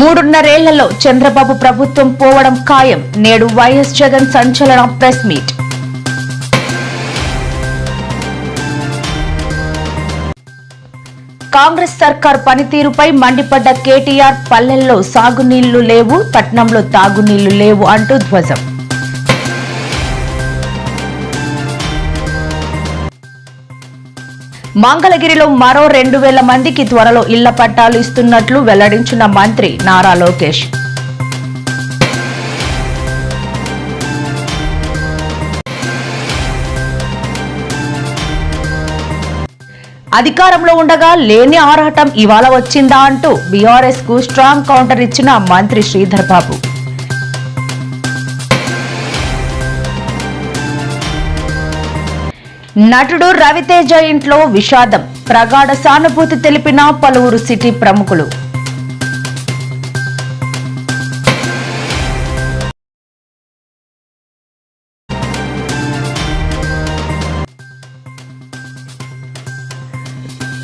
మూడున్నరేళ్ళలో చంద్రబాబు ప్రభుత్వం పోవడం ఖాయం. నేడు వైఎస్ జగన్ సంచలన ప్రెస్ మీట్. కాంగ్రెస్ సర్కార్ పనితీరుపై మండిపడ్డ కేటీఆర్ పల్లెల్లో సాగునీళ్ళు లేవు పట్నంలో తాగునీళ్ళు లేవు అంటూ ధ్వజం. మంగళగిరిలో మరో రెండు వేల మందికి త్వరలో ఇళ్ళ పట్టాలు ఇస్తున్నట్లు వెల్లడించిన మంత్రి నారా లోకేష్. అధికారంలో ఉండగా లేని ఆరాటం ఇవాళ వచ్చిందా అంటూ బీఆర్ఎస్కు స్ట్రాంగ్ కౌంటర్ ఇచ్చిన మంత్రి శ్రీధర్ బాబు. నటుడు రవితేజ ఇంట్లో విషాదం. ప్రగాఢ సానుభూతి తెలిపిన పలువురు సిటీ ప్రముఖులు.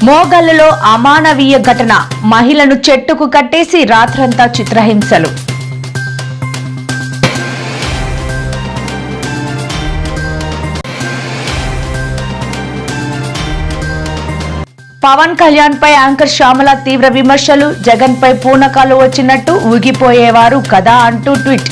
మోగల్లులో అమానవీయ ఘటన. మహిళను చెట్టుకు కట్టేసి రాత్రంతా చిత్రహింసలు. పవన్ కళ్యాణ్ పై యాంకర్ శ్యామల తీవ్ర విమర్శలు జగన్ పై పూనకాలు వచ్చినట్టు ఊగిపోయేవారు కదా అంటూ ట్వీట్.